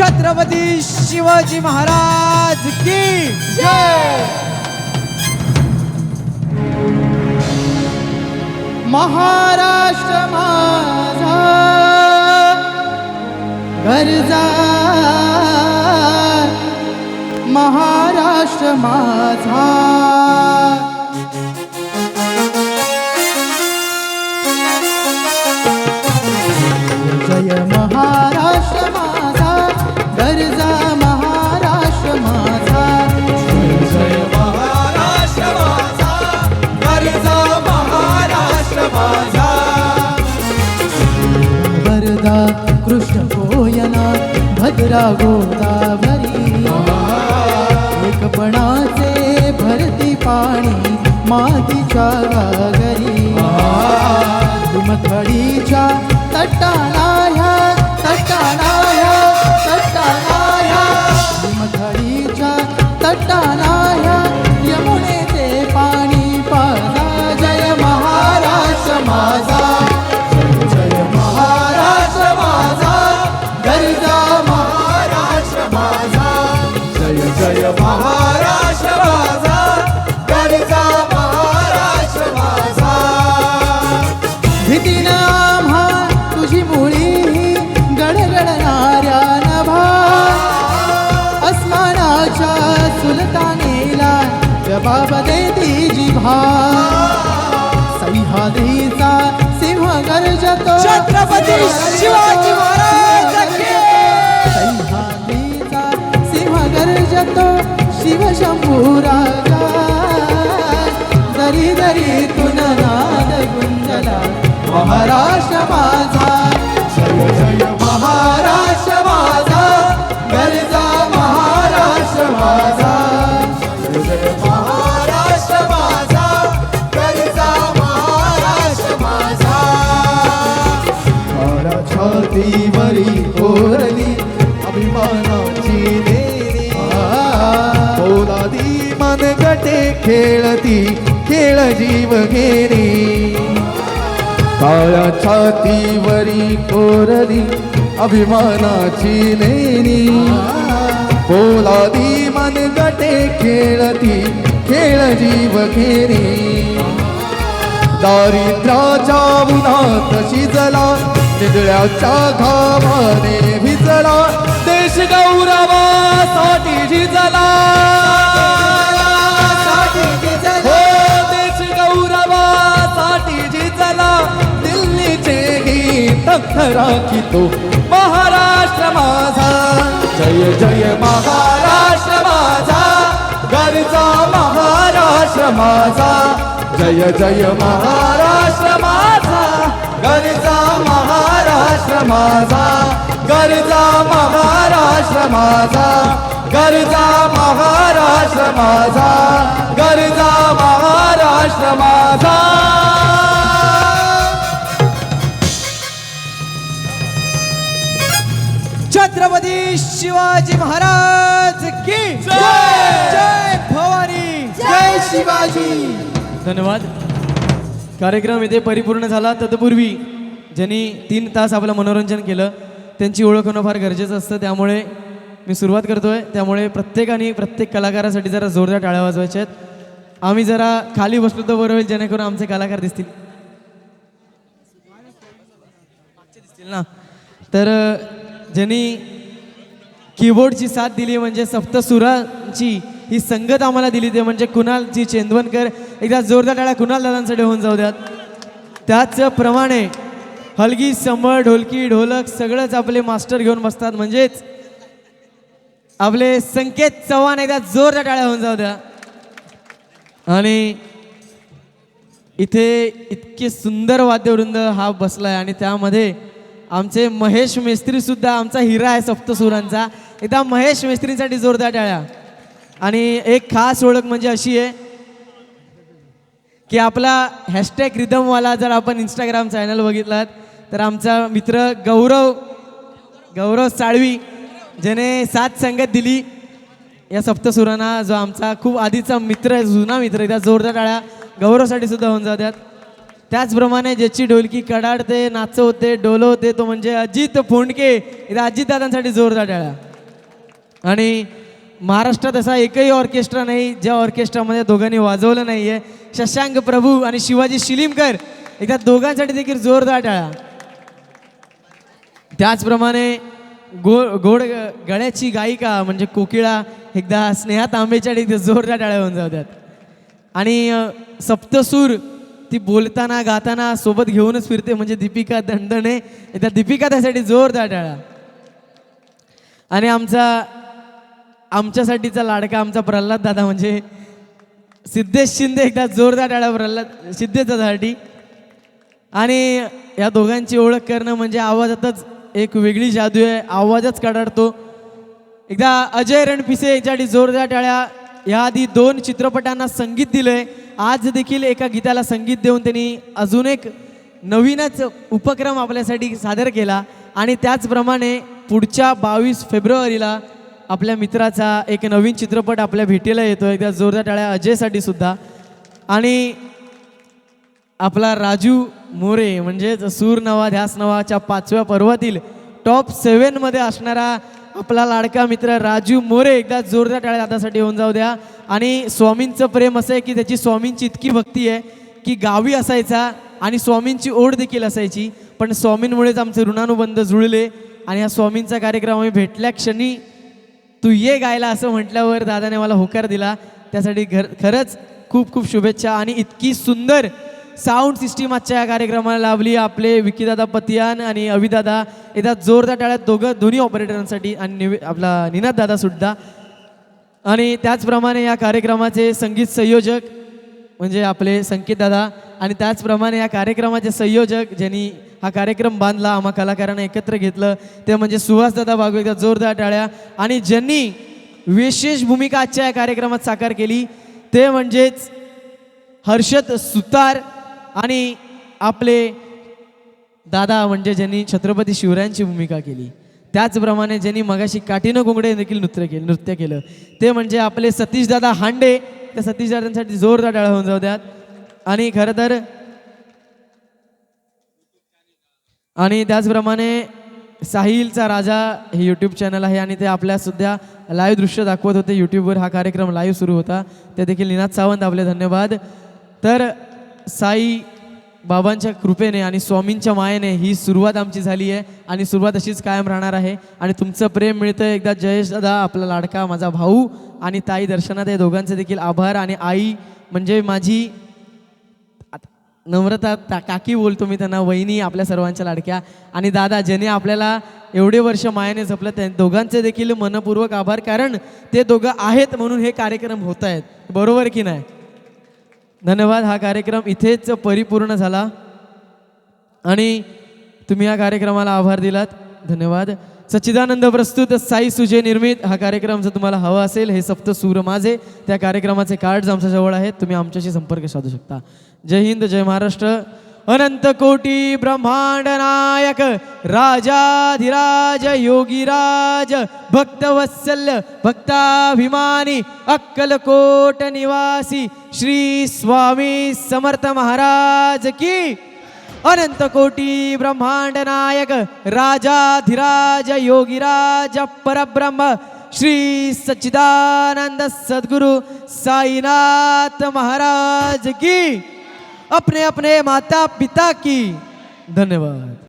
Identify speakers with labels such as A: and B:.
A: छत्रपती शिवाजी महाराज की जय!
B: महाराष्ट्र माझा गरजा महाराष्ट्र माझा भद्रा गोदावरी एकपणाचे भरती पाणी मातीच्या गागरी तुमथडीच्या तटाला जबाब देती जिभा सह्याद्रीचा सिंह गर्जतो
A: छत्रपती शिवाजी महाराज की
B: सह्याद्रीचा सिंह गर्जतो शिवशंभू राजा। दरी दरी तुन नाद गुंजला। महाराष्ट्र छातीवरी कोरली अभिमानाची देणी पोलादी मनगटे खेळती खेळ जीव घेणी. काळ्या छातीवरी कोरली अभिमानाची लेणी पोलादी मनगटे खेळती खेळ जीव घेणी. दारिद्र्याच्या उन्हात शिजला निदळ्याच्या घामाने भिजला. देश गौरवासाठी झिजला हो देश गौरवासाठी झिजला दिल्लीचे गीत राखी तो महाराष्ट्र माझा.
A: जय जय महाराष्ट्र माझा. गरजा महाराष्ट्र माझा. जय जय महाराष्ट्र माझा. गरजा महाराष्ट्र माझा गरजा महाराष्ट्र माझा गरजा महाराष्ट्र माझा गरजा महाराष्ट्र माझा. छत्रपती शिवाजी महाराज की जय! भवानी!
B: जय शिवाजी!
C: धन्यवाद. कार्यक्रम इथे परिपूर्ण झाला. तत्पूर्वी ज्यांनी तीन तास आपलं मनोरंजन केलं त्यांची ओळख होणं फार गरजेचं असतं. त्यामुळे मी सुरुवात करतोय. त्यामुळे प्रत्येकाने प्रत्येक कलाकारासाठी जरा जोरदार टाळ्या वाजवायच्या आहेत. आम्ही जरा खाली बसलो तर बरं होईल जेणेकरून आमचे कलाकार दिसतील. दिसतील ना? तर ज्यांनी कीबोर्डची साथ दिली म्हणजे सप्तसुरांची ही संगत आम्हाला दिली ते म्हणजे कुणालजी चेंदवनकर. एकदा जोरदार टाळ्या कुणाल दादांसाठी होऊन जाऊ द्यात. त्याचप्रमाणे हलगी संबळ ढोलकी ढोलक सगळंच आपले मास्टर घेऊन बसतात. म्हणजेच आपले संकेत चव्हाण एकदा जोरदार टाळ्या होऊन जाऊ द्या. आणि इथे इतके सुंदर वाद्यवृंद हा बसलाय आणि त्यामध्ये आमचे महेश मेस्त्री सुद्धा आमचा हिरा आहे सप्तसुरांचा. एकदा महेश मेस्त्रींसाठी जोरदार टाळ्या. आणि एक खास ओळख म्हणजे अशी आहे की आपला हॅशटॅग रिदमवाला जर आपण इंस्टाग्राम चॅनल बघितलात तर आमचा मित्र गौरव गौरव साळवी ज्याने सात संगत दिली. या सप्तसुरांना जो आमचा खूप आधीचा मित्र आहे जुना मित्र आहे त्या जोरदार टाळ्या गौरवसाठी सुद्धा होऊन जातात. त्याचप्रमाणे ज्याची ढोलकी कडाडते नाचवते डोलवते तो म्हणजे अजित फोंडके. इथं अजितदादांसाठी जोरदार टाळ्या. आणि महाराष्ट्रात असा एकही ऑर्केस्ट्रा नाही ज्या ऑर्केस्ट्रामध्ये दोघांनी वाजवलं नाही आहे शशांक प्रभू आणि शिवाजी शिलीमकर एकदा दोघांसाठी देखील जोरदार टाळा त्याचप्रमाणे गो गोड ग- गळ्याची गायिका म्हणजे कोकिळा एकदा स्नेहा तांबेच्या एकदा जोरदार टाळ्या होऊन जाऊ आणि सप्तसूर ती बोलताना गाताना सोबत घेऊनच फिरते म्हणजे दीपिका दणदणे. एकदा दीपिका त्यासाठी जोरदार टाळा आणि आमचा आमच्यासाठीचा लाडका आमचा प्रल्हाद दादा म्हणजे सिद्धेश शिंदे एकदा जोरदार टाळा प्रल्हाद सिद्धेशासाठी आणि या दोघांची ओळख करणं म्हणजे आवाजातच एक वेगळी जादू आहे आवाजच कडाडतो. एकदा अजय रणपिसे याच्यासाठी जोरदार टाळ्या. याआधी दोन चित्रपटांना संगीत दिलंय. आज देखील एका गीताला संगीत देऊन त्यांनी अजून एक नवीनच उपक्रम आपल्यासाठी सादर केला. आणि त्याचप्रमाणे पुढच्या बावीस फेब्रुवारीला आपल्या मित्राचा एक नवीन चित्रपट आपल्या भेटीला येतो एकदा जोरदार टाळ्या अजयसाठी सुद्धा. आणि आपला राजू मोरे म्हणजेच सूर नवा ध्यास नवाच्या पाचव्या पर्वातील टॉप सेवनमध्ये असणारा आपला लाडका मित्र राजू मोरे एकदा जोरदार टाळ्या दादासाठी होऊन जाऊ द्या. आणि स्वामींचं प्रेम असं आहे की त्याची स्वामींची इतकी भक्ती आहे की गावी असायचा आणि स्वामींची ओढ देखील असायची. पण स्वामींमुळेच आमचे ऋणानुबंध जुळले आणि हा स्वामींचा कार्यक्रम आम्ही भेटल्या क्षणी तू ये गायला असं म्हटल्यावर दादाने मला होकार दिला. त्यासाठी घर खरंच खूप खूप शुभेच्छा आणि इतकी सुंदर साऊंड सिस्टीम आजच्या या कार्यक्रमाला लाभली आपले विकीदादा पतियान आणि अविदादा येतात जोरदार टाळ्यात दोघं दोन्ही ऑपरेटरांसाठी आणि निवे आपला निनाद दादा सुद्धा. आणि त्याचप्रमाणे या कार्यक्रमाचे संगीत संयोजक म्हणजे आपले संकेत दादा आणि त्याचप्रमाणे या कार्यक्रमाचे संयोजक ज्यांनी हा कार्यक्रम बांधला आम्हा कलाकारांना एकत्र घेतलं ते म्हणजे सुहासदादा बागू एकदा जोरदार टाळ्या. आणि ज्यांनी विशेष भूमिका आजच्या या कार्यक्रमात साकार केली ते म्हणजेच हर्षद सुतार आणि आपले दादा म्हणजे ज्यांनी छत्रपती शिवरायांची भूमिका केली त्याचप्रमाणे ज्यांनी मगाशी काठीनं घोंगडे देखील नृत्य केलं नृत्य केलं. ते म्हणजे आपले सतीश दादा हांडे. त्या सतीशदादांसाठी जोरदार टाळा होऊन जाऊ द्यात. आणि खरं तर आणि त्याचप्रमाणे साहिलचा राजा हे यूट्यूब चॅनल आहे आणि ते आपल्या सुद्धा लाईव्ह दृश्य दाखवत होते. यूट्यूबवर हा कार्यक्रम लाईव्ह सुरू होता. ते देखील निनाद सावंत आपले धन्यवाद. तर साई बाबांच्या कृपेने आणि स्वामींच्या मायेने ही सुरुवात आमची झाली आहे. आणि सुरुवात अशीच कायम राहणार आहे. आणि तुमचं प्रेम मिळतं. एकदा जयेश दादा आपला लाडका माझा भाऊ आणि ताई दर्शनात हे दोघांचे देखील आभार. आणि आई म्हणजे माझी नम्रता ता काकी बोलतो मी त्यांना वहिनी आपल्या सर्वांच्या लाडक्या. आणि दादा ज्याने आपल्याला एवढे वर्ष मायाने जपलं त्या दोघांचे देखील मनपूर्वक आभार. कारण ते दोघं आहेत म्हणून हे कार्यक्रम होत आहेत. बरोबर की नाही? धन्यवाद हा कार्यक्रम इथेच परिपूर्ण झाला. आणि तुम्ही या कार्यक्रमाला आभार दिलात. धन्यवाद. सच्चिदानंद प्रस्तुत साई सुजय निर्मित. हा कार्यक्रम जर तुम्हाला हवा असेल हे सप्त सूर माझे. त्या कार्यक्रमाचे कार्ड्स आमच्याजवळ आहेत. तुम्ही आमच्याशी संपर्क साधू शकता. जय हिंद जय महाराष्ट्र. अनंत कोटी ब्रह्मांड नायक राजाधिराज योगीराज भक्तवत्सल्य भक्ताभिमानी अक्कलकोट निवासी श्री स्वामी समर्थ महाराज की अनंत कोटी ब्रह्मांड नायक राजाधिराज योगीराज परब्रह्म श्री सच्चिदानंद सद्गुरु साईनाथ महाराज की अपने अपने माता पिता की। धन्यवाद।